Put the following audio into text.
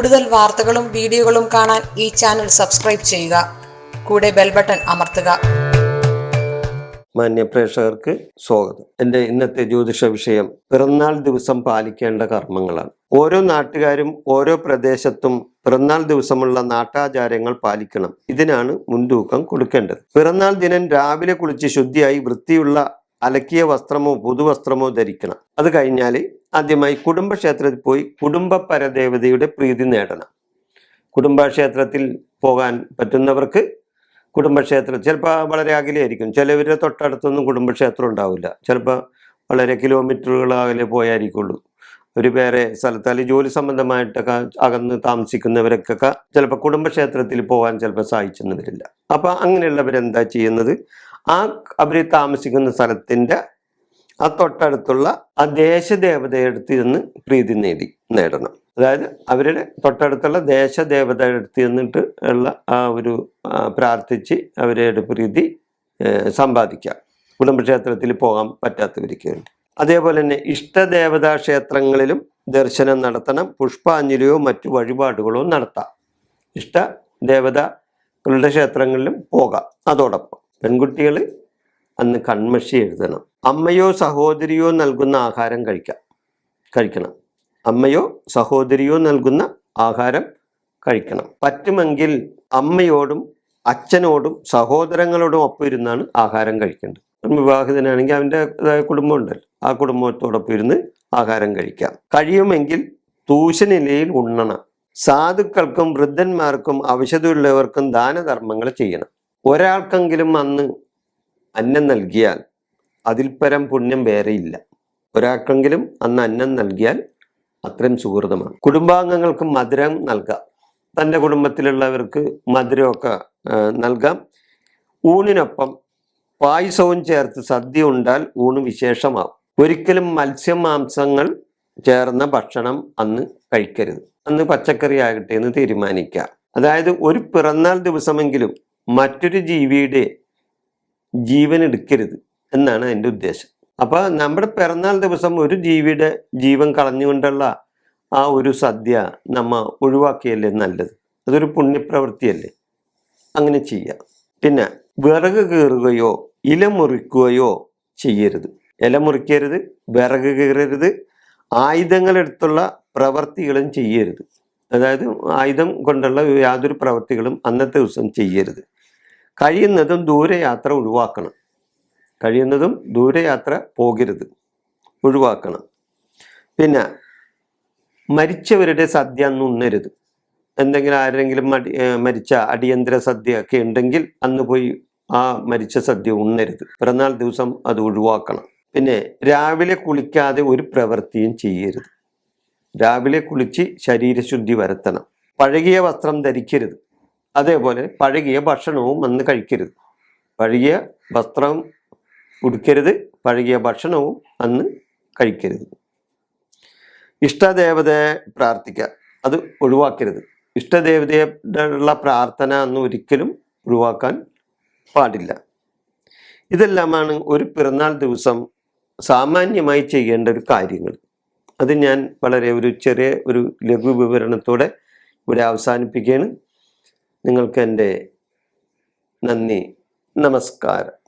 കൂടുതൽ വാർത്തകളും വീഡിയോകളും കാണാൻ ഈ ചാനൽ സബ്സ്ക്രൈബ് ചെയ്യുക. കൂടെ ബെൽ ബട്ടൺ അമർത്തുക. മാന്യ പ്രേക്ഷകർക്ക് സ്വാഗതം. എന്റെ ഇന്നത്തെ ജ്യോതിഷ വിഷയം പിറന്നാൾ ദിവസം പാലിക്കേണ്ട കർമ്മങ്ങളാണ്. ഓരോ നാട്ടുകാരും ഓരോ പ്രദേശത്തും പിറന്നാൾ ദിവസമുള്ള നാട്ടാചാരങ്ങൾ പാലിക്കണം. ഇതിനാണ് മുൻതൂക്കം കൊടുക്കേണ്ടത്. പിറന്നാൾ ദിനം രാവിലെ കുളിച്ച് ശുദ്ധിയായി വൃത്തിയുള്ള അലക്കിയ വസ്ത്രമോ പുതുവസ്ത്രമോ ധരിക്കണം. അത് കഴിഞ്ഞാൽ ആദ്യമായി കുടുംബക്ഷേത്രത്തിൽ പോയി കുടുംബ പരദേവതയുടെ പ്രീതി നേടണം. കുടുംബക്ഷേത്രത്തിൽ പോകാൻ പറ്റുന്നവർക്ക് കുടുംബക്ഷേത്രം ചിലപ്പോൾ വളരെ അകലെയായിരിക്കും. ചിലവരുടെ തൊട്ടടുത്തൊന്നും കുടുംബക്ഷേത്രം ഉണ്ടാവില്ല. ചിലപ്പോൾ വളരെ കിലോമീറ്ററുകൾ അകലെ പോയായിരിക്കുള്ളൂ. ഒരു വേറെ സ്ഥലത്ത് അല്ലെങ്കിൽ ജോലി സംബന്ധമായിട്ടൊക്കെ അകന്ന് താമസിക്കുന്നവർക്കൊക്കെ ചിലപ്പോൾ കുടുംബക്ഷേത്രത്തിൽ പോകാൻ ചിലപ്പോൾ സഹായിച്ചെന്ന് വരില്ല. അപ്പം അങ്ങനെയുള്ളവരെന്താ ചെയ്യുന്നത്? ആ അവർ താമസിക്കുന്ന സ്ഥലത്തിന്റെ ആ തൊട്ടടുത്തുള്ള ആ ദേശദേവതയെടുത്ത് ചെന്ന് പ്രീതി നേടി നേടണം. അതായത് അവരുടെ തൊട്ടടുത്തുള്ള ദേശദേവതയുടെ നിന്നിട്ട് ഉള്ള ആ ഒരു പ്രാർത്ഥിച്ച് അവരുടെ പ്രീതി സമ്പാദിക്കാം. കുടുംബക്ഷേത്രത്തിൽ പോകാൻ പറ്റാത്തവർക്ക് വേണ്ടി. അതേപോലെ തന്നെ ഇഷ്ടദേവതാ ക്ഷേത്രങ്ങളിലും ദർശനം നടത്തണം പുഷ്പാഞ്ജലിയോ മറ്റു വഴിപാടുകളോ നടത്താം. ഇഷ്ട ദേവതകളുടെ ക്ഷേത്രങ്ങളിലും പോകാം. അതോടൊപ്പം പെൺകുട്ടികൾ അന്ന് കൺമഷി എഴുതണം. അമ്മയോ സഹോദരിയോ നൽകുന്ന ആഹാരം കഴിക്കാം. കഴിക്കണം. അമ്മയോ സഹോദരിയോ നൽകുന്ന ആഹാരം കഴിക്കണം. പറ്റുമെങ്കിൽ അമ്മയോടും അച്ഛനോടും സഹോദരങ്ങളോടും ഒപ്പം ഇരുന്നാണ് ആഹാരം കഴിക്കേണ്ടത്. വിവാഹിതനാണെങ്കിൽ അവന്റെ കുടുംബം ഉണ്ടല്ലോ. ആ കുടുംബത്തോടൊപ്പം ഇരുന്ന് ആഹാരം കഴിക്കാം. കഴിയുമെങ്കിൽ തൂശനിലയിൽ ഉണ്ണണം. സാധുക്കൾക്കും വൃദ്ധന്മാർക്കും അവശതയുള്ളവർക്കും ദാനധർമ്മങ്ങൾ ചെയ്യണം. ഒരാൾക്കെങ്കിലും അന്ന് അന്നം നൽകിയാൽ അതിൽ പരം പുണ്യം വേറെയില്ല ഒരാൾക്കെങ്കിലും അന്ന് അന്നം നൽകിയാൽ അത്രയും സുഹൃതമാണ്. കുടുംബാംഗങ്ങൾക്ക് മധുരം നൽകാം. തന്റെ കുടുംബത്തിലുള്ളവർക്ക് മധുരമൊക്കെ നൽകാം. ഊണിനൊപ്പം പായസവും ചേർത്ത് സദ്യ ഉണ്ടാൽ ഊണ് വിശേഷമാവും. ഒരിക്കലും മത്സ്യം മാംസങ്ങൾ ചേർന്ന ഭക്ഷണം അന്ന് കഴിക്കരുത്. അന്ന് പച്ചക്കറി ആകട്ടെ എന്ന് തീരുമാനിക്കാം. അതായത് ഒരു പിറന്നാൾ ദിവസമെങ്കിലും മറ്റൊരു ജീവിയുടെ ജീവൻ എടുക്കരുത് എന്നാണ് എന്റെ ഉദ്ദേശം. അപ്പോൾ നമ്മുടെ പിറന്നാൾ ദിവസം ഒരു ജീവിയുടെ ജീവൻ കളഞ്ഞുകൊണ്ടുള്ള ആ ഒരു സദ്യ നമ്മ ഒഴിവാക്കിയല്ലേ നല്ലത്? അതൊരു പുണ്യപ്രവൃത്തിയല്ലേ? അങ്ങനെ ചെയ്യാം. പിന്നെ വിറക് കീറുകയോ ഇല മുറിക്കുകയോ ചെയ്യരുത്. ഇല മുറിക്കരുത് വിറക് കീറരുത് ആയുധങ്ങളെടുത്തുള്ള പ്രവർത്തികളും ചെയ്യരുത്. അതായത് ആയുധം കൊണ്ടുള്ള യാതൊരു പ്രവർത്തികളും അന്നത്തെ ദിവസം ചെയ്യരുത്. കഴിയുന്നതും ദൂരയാത്ര ഒഴിവാക്കണം. കഴിയുന്നതും ദൂരയാത്ര പോകരുത്. ഒഴിവാക്കണം. പിന്നെ മരിച്ചവരുടെ സദ്യ അന്ന് ഉണ്ണരുത്. എന്തെങ്കിലും ആരെങ്കിലും മടി മരിച്ച അടിയന്തര സദ്യ ഒക്കെ ഉണ്ടെങ്കിൽ അന്ന് പോയി ആ മരിച്ച സദ്യ ഉണ്ണരുത്. പിറന്നാൾ ദിവസം അത് ഒഴിവാക്കണം. പിന്നെ രാവിലെ കുളിക്കാതെ ഒരു പ്രവൃത്തിയും ചെയ്യരുത്. രാവിലെ കുളിച്ച് ശരീരശുദ്ധി വരുത്തണം. പഴകിയ വസ്ത്രം ധരിക്കരുത്. അതേപോലെ പഴകിയ ഭക്ഷണവും അന്ന് കഴിക്കരുത്. പഴകിയ വസ്ത്രം ഉടുക്കരുത്. പഴകിയ ഭക്ഷണവും അന്ന് കഴിക്കരുത്. ഇഷ്ടദേവതയെ പ്രാർത്ഥിക്കുക. അത് ഒഴിവാക്കരുത്. ഇഷ്ടദേവതയുള്ള പ്രാർത്ഥന അന്ന് ഒരിക്കലും ഒഴിവാക്കാൻ പാടില്ല. ഇതെല്ലാമാണ് ഒരു പിറന്നാൾ ദിവസം സാമാന്യമായി ചെയ്യേണ്ട ഒരു കാര്യങ്ങൾ. അത് ഞാൻ വളരെ ഒരു ചെറിയ ഒരു ലഘു വിവരണത്തോടെ ഇവിടെ അവസാനിപ്പിക്കുകയാണ്. നിങ്ങൾക്ക് എന്റെ നന്ദി നമസ്കാരം.